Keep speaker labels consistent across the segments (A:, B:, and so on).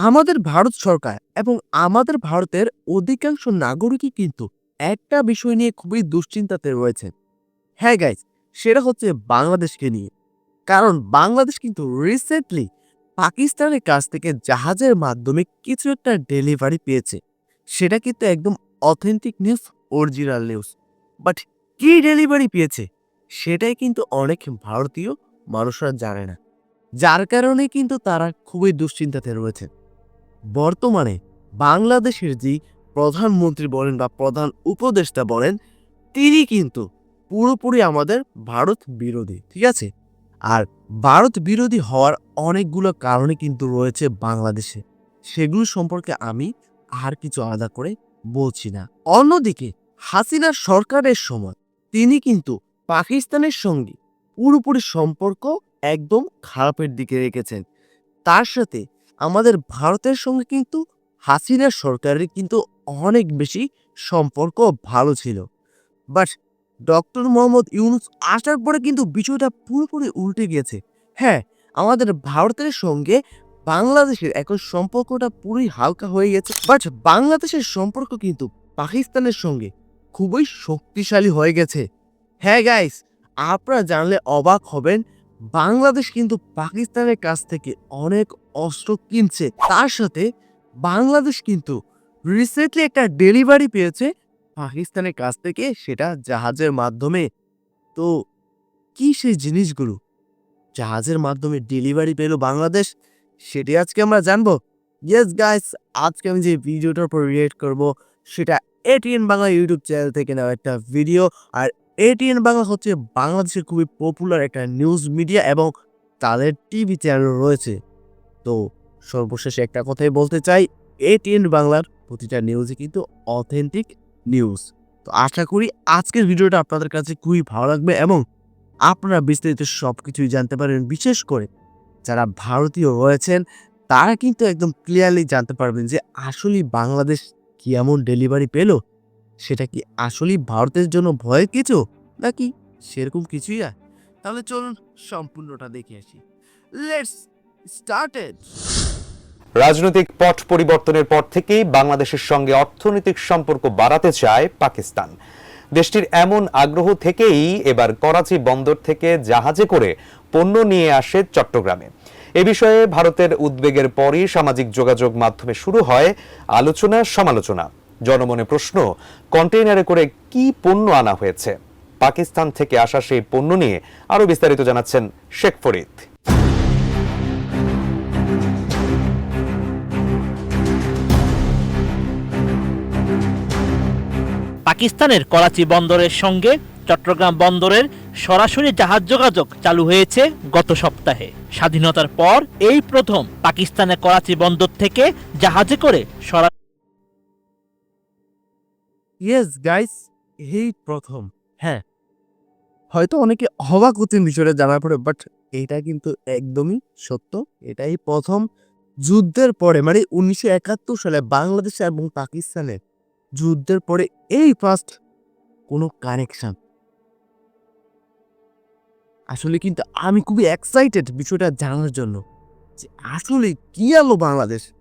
A: আমাদের ভারত সরকার এবং আমাদের ভারতের অধিকাংশ নাগরিকই কিন্তু একটা বিষয় নিয়ে খুবই দুশ্চিন্তাতে রয়েছে হ্যাঁ গাইজ সেটা হচ্ছে বাংলাদেশকে নিয়ে। কারণ বাংলাদেশ কিন্তু রিসেন্টলি পাকিস্তানের কাছ থেকে জাহাজের মাধ্যমে কিছু একটা ডেলিভারি পেয়েছে। সেটা কিন্তু একদম authentic news original news but কি ডেলিভারি পেয়েছে? সেটাই কিন্তু অনেক ভারতীয় মানুষরা জানে না। যার কারণে কিন্তু তারা খুবই দুশ্চিন্তাতে রয়েছে বর্তমানে বাংলাদেশের যে প্রধানমন্ত্রী বলেন বা প্রধান উপদেষ্টা বলেন, তিনি কিন্তু পুরোপুরি আমাদের ভারত বিরোধী, ঠিক আছে? আর ভারত বিরোধী হওয়ার অনেকগুলো কারণে কিন্তু রয়েছে বাংলাদেশে। সেগুলো সম্পর্কে আমি আর কিছু আলাদা করে বলছি না। অন্যদিকে, হাসিনা সরকারের সময় তিনি কিন্তু পাকিস্তানের সঙ্গে পুরোপুরি সম্পর্ক একদম খারাপের দিকে রেখেছেন। তার সাথে আমাদের ভারতের সঙ্গে কিন্তু হাসিনা সরকারের কিন্তু অনেক বেশি সম্পর্ক ভালো ছিল। বাট ডক্টর মোহাম্মদ ইউনুস আসার পরে কিন্তু বিষয়টা পুরোপুরি উল্টে গিয়েছে। হ্যাঁ আমাদের ভারতের সঙ্গে বাংলাদেশের এখন সম্পর্কটা পুরোই হালকা হয়ে গেছে। বাট বাংলাদেশের সম্পর্ক কিন্তু পাকিস্তানের সঙ্গে খুবই শক্তিশালী হয়ে গেছে। হ্যাঁ গাইস আপনারা জানলে অবাক হবেন, বাংলাদেশ কিন্তু পাকিস্তানের কাছ থেকে অনেক অস্ত্র কিনছে, তার সাথে বাংলাদেশ কিন্তু রিসেন্টলি একটা ডেলিভারি পেয়েছে পাকিস্তানের কাছ থেকে, সেটা জাহাজের মাধ্যমে। তো কি সেই জিনিসগুলো? জাহাজের মাধ্যমে ডেলিভারি পেল বাংলাদেশ? সেটি আজকে আমরা জানব। ইয়েস গাইস আজকে আমি যে ভিডিওটার উপর রিয়েক্ট করব, সেটা এটিএন বাংলা ইউটিউব চ্যানেল থেকে নেওয়া একটা ভিডিও আর এটিএন বাংলা হচ্ছে বাংলাদেশের খুবই পপুলার একটা নিউজ মিডিয়া এবং তাদের টিভি চ্যানেল রয়েছে। তো সর্বশেষে একটা কথাই বলতে চাই এটিএন বাংলার প্রতিটা নিউজই কিন্তু অথেন্টিক নিউজ তো আশা করি আজকের ভিডিওটা আপনাদের কাছে খুবই ভালো লাগবে এবং আপনারা বিস্তারিত সব কিছুই জানতে পারেন বিশেষ করে যারা ভারতীয় রয়েছেন, তারা কিন্তু একদম ক্লিয়ারলি জানতে পারবেন যে আসলেই বাংলাদেশ কি এমন ডেলিভারি পেল? সেটা কি আসলেই ভারতের জন্য ভয়ের কিছু, নাকি সেরকম কিছুই না তাহলে চলুন সম্পূর্ণটা দেখে আসি। লেটস স্টার্টেড
B: রাজনৈতিক পট পরিবর্তনের পর থেকেই বাংলাদেশের সঙ্গে অর্থনৈতিক সম্পর্ক বাড়াতে চায় পাকিস্তান। দেশটির এমন আগ্রহ থেকেই এবার করাচি বন্দর থেকে জাহাজে করে পণ্য নিয়ে আসে চট্টগ্রামে। এ বিষয়ে ভারতের উদ্বেগের পরই সামাজিক যোগাযোগ মাধ্যমে শুরু হয় আলোচনা সমালোচনা। জনমনে প্রশ্ন, কন্টেইনারে করে কি পণ্য আনা হয়েছে? পাকিস্তান থেকে আসা সেই পণ্য নিয়ে আরও বিস্তারিত জানাচ্ছেন শেখ ফরিদ।
C: পাকিস্তানের করাচি বন্দরের সঙ্গে চট্টগ্রাম বন্দরের সরাসরি জাহাজ যোগাযোগ চালু হয়েছে গত সপ্তাহে। স্বাধীনতার পর এই প্রথম পাকিস্তানের করাচি বন্দর থেকে জাহাজে করে
A: ইয়েস গাইস এই প্রথম। হ্যাঁ হয়তো অনেকে অবাক হচ্ছেন বিষয়টা জানার পরে বাট এটা কিন্তু একদমই সত্য। এটাই প্রথম যুদ্ধের পরে মানে উনিশশো একাত্তর সালে বাংলাদেশ এবং পাকিস্তানের যুদ্ধের পরে এই ফার্স্ট কোনো কানেকশন আসলে কিন্তু আমি খুবই এক্সাইটেড বিষয়টা জানার জন্য যে আসলে কি আলো বাংলাদেশ?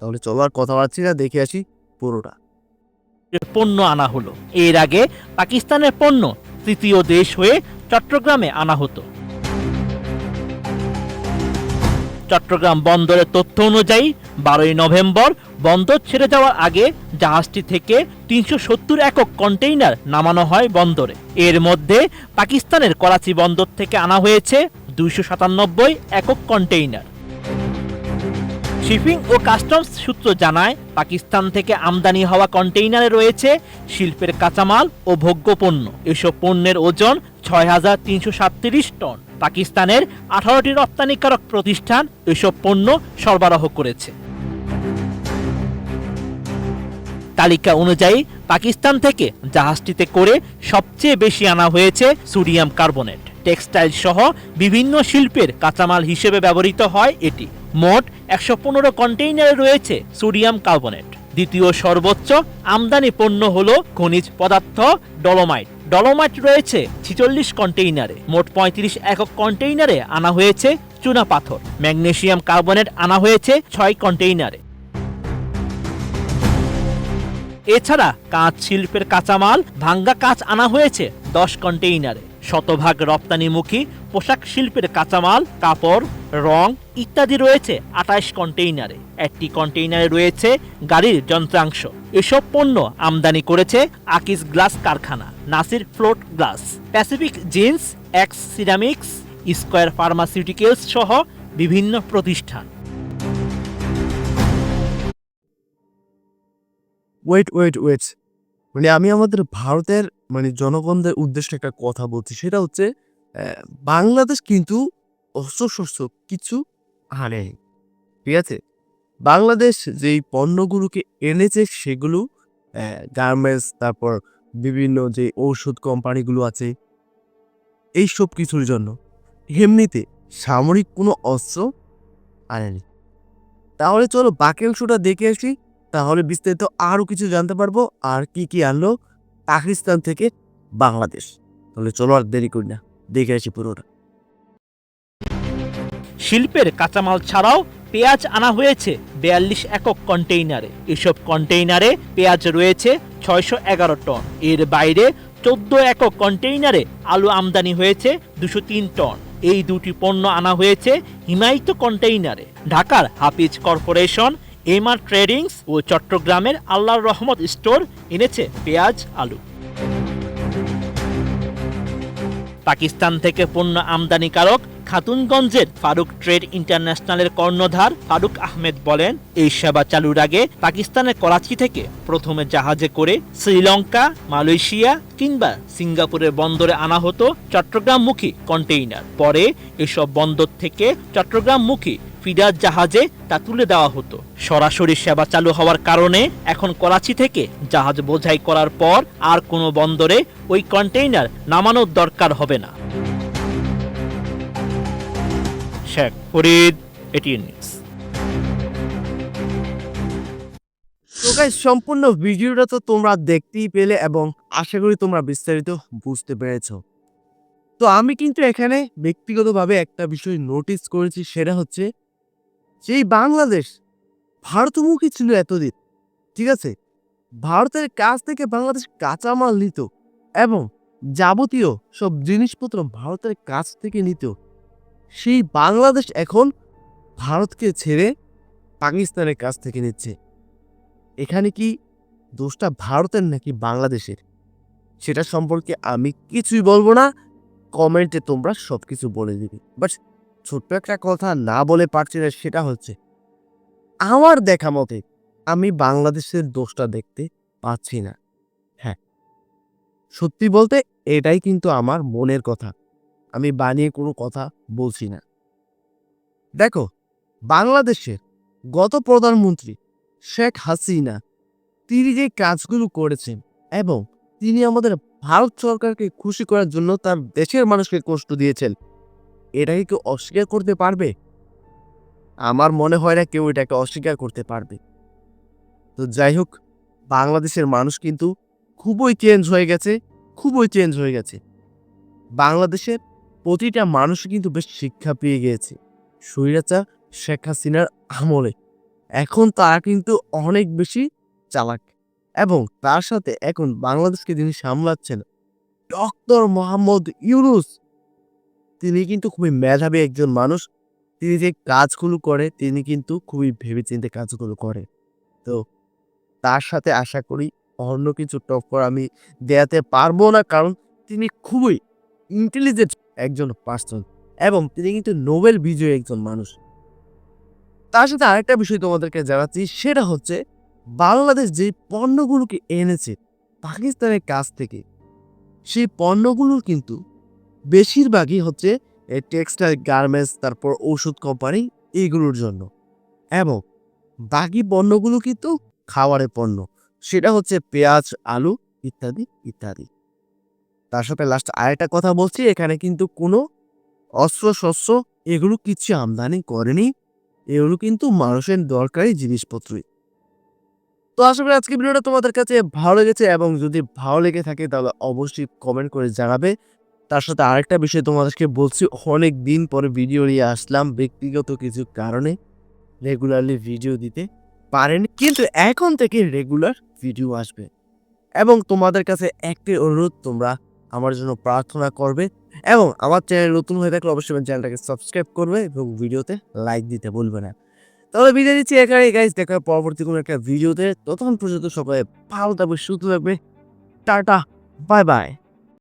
A: তাহলে চলো আর কথা বাড়ছি না দেখে আসি পুরোটা।
C: পণ্য আনা হলো। এর আগে পাকিস্তানের পণ্য তৃতীয় দেশ হয়ে চট্টগ্রামে আনা হতো। চট্টগ্রাম বন্দরের তথ্য অনুযায়ী বারোই নভেম্বর বন্দর ছেড়ে যাওয়ার আগে জাহাজটি থেকে তিনশো সত্তর একক কন্টেইনার নামানো হয় বন্দরে। এর মধ্যে পাকিস্তানের করাচি বন্দর থেকে আনা হয়েছে দুইশো সাতানব্বই একক কন্টেইনার। শিপিং ও কাস্টমস সূত্র জানায়, পাকিস্তান থেকে আমদানি হওয়া কন্টেইনারে রয়েছে শিল্পের কাঁচামাল ও ভোগ্য পণ্য এসব পণ্যের ওজন ছয় হাজার তিনশো সাতত্রিশ টন। পাকিস্তানের আঠারোটি রপ্তানিকারক প্রতিষ্ঠান এসব পণ্য সরবরাহ করেছে। তালিকা অনুযায়ী পাকিস্তান থেকে জাহাজটিতে করে সবচেয়ে বেশি আনা হয়েছে সোডিয়াম কার্বনেট। টেক্সটাইল সহ বিভিন্ন শিল্পের কাঁচামাল হিসেবে ব্যবহৃত হয় এটি। মোট একশো পনেরো কন্টেইনারে রয়েছে সোডিয়াম কার্বনেট। দ্বিতীয় সর্বোচ্চ আমদানি পণ্য হল খনিজ পদার্থ ডলোমাইট। ডলোমাইট রয়েছে ছিচল্লিশ কন্টেইনারে। মোট পঁয়ত্রিশ একক কন্টেইনারে আনা হয়েছে চুনা পাথর। ম্যাগনেশিয়াম কার্বনেট আনা হয়েছে ছয় কন্টেইনারে। এছাড়া কাঁচ শিল্পের কাঁচামাল ভাঙ্গা কাঁচ আনা হয়েছে দশ কন্টেইনারে। শতভাগ রপ্তানিমুখী পোশাক শিল্পের কাঁচামাল, কাপড়, রং ইত্যাদি রয়েছে আঠাশ কন্টেইনারে। একটি কন্টেইনারে রয়েছে গাড়ির যন্ত্রাংশ। এসব পণ্য আমদানি করেছে আকিস গ্লাস কারখানা, Nasir float glass. Pacific jeans, X ceramics, Square pharmaceuticals সহ বিভিন্ন প্রতিষ্ঠান।
A: ওয়েট ওয়েট ওয়েট মানে আমি আমাদের ভারতের মানে জনগণদের উদ্দেশ্যে একটা কথা বলছি। সেটা হচ্ছে বাংলাদেশ কিন্তু অস্ত্র শস্ত্র কিছু আনে। ঠিক আছে? বাংলাদেশ যেই পণ্যগুলোকে এনেছে, সেগুলো গার্মেন্টস তারপর বিভিন্ন যে ঔষধ কোম্পানিগুলো আছে এই সব কিছুর জন্য এমনিতে সামরিক কোনো অস্ত্র আনেনি। তাহলে চলো বাকি অংশটা দেখে আসি। তাহলে বিস্তারিত আরও কিছু জানতে পারব আর কি কি আনলো পাকিস্তান থেকে বাংলাদেশ। তাহলে চলো আর দেরি করি না, দেখে আসি পুরোটা।
C: শিল্পের কাঁচামাল ছাড়াও পেঁয়াজ আনা হয়েছে বিয়াল্লিশ একক কন্টেইনারে। এসব কন্টেইনারে পেঁয়াজ রয়েছে ছয়শো এগারো টন। এর বাইরে চোদ্দ একক কন্টেইনারে আলু আমদানি হয়েছে দুশো তিন টন। এই দুটি পণ্য আনা হয়েছে হিমায়িত কন্টেইনারে। ঢাকার হাফিজ কর্পোরেশন এমআর ট্রেডিংস ও চট্টগ্রামের আল্লাহর রহমত স্টোর এনেছে পেঁয়াজ, আলু। পাকিস্তান থেকে পণ্য আমদানিকারক খাতুনগঞ্জের ফারুক ট্রেড ইন্টারন্যাশনালের কর্ণধার ফারুক আহমেদ বলেন, এই সেবা চালুর আগে পাকিস্তানের করাচি থেকে প্রথমে জাহাজে করে শ্রীলঙ্কা, মালয়েশিয়া কিংবা সিঙ্গাপুরের বন্দরে আনা হতো চট্টগ্রামমুখী কন্টেইনার। পরে এসব বন্দর থেকে চট্টগ্রামমুখী ফিডার জাহাজে তা তুলে দেওয়া হতো। সরাসরি সেবা চালু হওয়ার কারণে এখন করাচি থেকে জাহাজ বোঝাই করার পর আর কোনো বন্দরে ওই কন্টেইনার নামানোর দরকার হবে না। শেখ ফরিদ, এটিএন
A: সম্পূর্ণ ভিডিওটা তো তোমরা দেখতেই পেলে এবং আশা করি তোমরা বিস্তারিত বুঝতে পেরেছ। তো আমি কিন্তু এখানে ব্যক্তিগতভাবে একটা বিষয় নোটিস করেছি, সেটা হচ্ছে যেই বাংলাদেশ ভারতমুখী ছিল এতদিন, ঠিক আছে? ভারতের কাছ থেকে বাংলাদেশ কাঁচামাল নিত এবং যাবতীয় সব জিনিসপত্র ভারতের কাছ থেকে নিত। সেই বাংলাদেশ এখন ভারতকে ছেড়ে পাকিস্তানের কাছ থেকে নিচ্ছে। এখানে কি দোষটা ভারতের নাকি বাংলাদেশের? সেটা সম্পর্কে আমি কিছুই বলব না। কমেন্টে তোমরা সব কিছু বলে দিবে। বাট ছোট্ট একটা কথা না বলে পারছি না, সেটা হচ্ছে, আমার দেখা মতে আমি বাংলাদেশের দোষটা দেখতে পাচ্ছি না। হ্যাঁ সত্যি বলতে এটাই কিন্তু আমার মনের কথা। আমি বানিয়ে কোনো কথা বলছি না। দেখো বাংলাদেশের গত প্রধানমন্ত্রী শেখ হাসিনা, তিনি যে কাজগুলো করেছেন এবং তিনি আমাদের ভারত সরকারকে খুশি করার জন্য তার দেশের মানুষকে কষ্ট দিয়েছেন এটাকে কেউ অস্বীকার করতে পারবে? আমার মনে হয় না কেউ এটাকে অস্বীকার করতে পারবে। তো যাই হোক, বাংলাদেশের মানুষ কিন্তু খুবই চেঞ্জ হয়ে গেছে, খুবই চেঞ্জ হয়ে গেছে। বাংলাদেশের প্রতিটা মানুষ কিন্তু বেশ শিক্ষা পেয়ে গিয়েছে, স্বৈরাচার শেখ হাসিনার আমলে। এখন তারা কিন্তু অনেক বেশি চালাক এবং তার সাথে এখন বাংলাদেশকে যিনি সামলাচ্ছেন। ডক্টর মোহাম্মদ ইউনুস তিনি কিন্তু খুবই মেধাবী একজন মানুষ। তিনি যে কাজগুলো করে, তিনি কিন্তু খুবই ভেবেচিন্তে কাজগুলো করে। তো তার সাথে আশা করি অন্য কিছু টক্কর আমি দেয়াতে পারব না, কারণ তিনি খুবই ইন্টেলিজেন্ট একজন পার্সন এবং তিনি কিন্তু নোবেল বিজয়ী একজন মানুষ। তার সাথে আরেকটা বিষয় তোমাদেরকে জানাচ্ছি, সেটা হচ্ছে বাংলাদেশ যে পণ্যগুলোকে এনেছে, পাকিস্তানের কাছ থেকে, সেই পণ্যগুলোর কিন্তু বেশিরভাগই হচ্ছে টেক্সটাইল গার্মেন্টস, তারপর ওষুধ কোম্পানি এইগুলোর জন্য। এবং বাকি পণ্যগুলো কিন্তু খাওয়ারের পণ্য। সেটা হচ্ছে পেঁয়াজ, আলু ইত্যাদি ইত্যাদি। তার সাথে লাস্ট আরেকটা কথা বলছি, এখানে কিন্তু কোনো অস্ত্র শস্ত্র এগুলো কিছু আমদানি করেনি। এগুলো কিন্তু মানুষের দরকারি জিনিসপত্রই তো আশা করি আজকে ভিডিওটা তোমাদের কাছে ভালো লেগেছে এবং যদি ভালো লেগে থাকে তাহলে অবশ্যই কমেন্ট করে জানাবে। তার সাথে আরেকটা বিষয় তোমাদেরকে বলছি অনেক দিন পরে ভিডিও নিয়ে আসলাম ব্যক্তিগত কিছু কারণে রেগুলারলি ভিডিও দিতে পারেনি, কিন্তু এখন থেকে রেগুলার ভিডিও আসবে। এবং তোমাদের কাছে একটি অনুরোধ, তোমরা আমার জন্য প্রার্থনা করবে এবং আমার চ্যানেল নতুন হয়ে থাকলে অবশ্যই চ্যানেলটাকে সাবস্ক্রাইব করবে এবং ভিডিওতে লাইক দিতে বলবে না। তাহলে বিদায় দিচ্ছি এখানে গাইজ দেখা পরবর্তী কোনো একটা ভিডিওতে ততক্ষণ পর্যন্ত সবাই ভালো থাকবে, সুস্থ থাকবে। Tata bye bye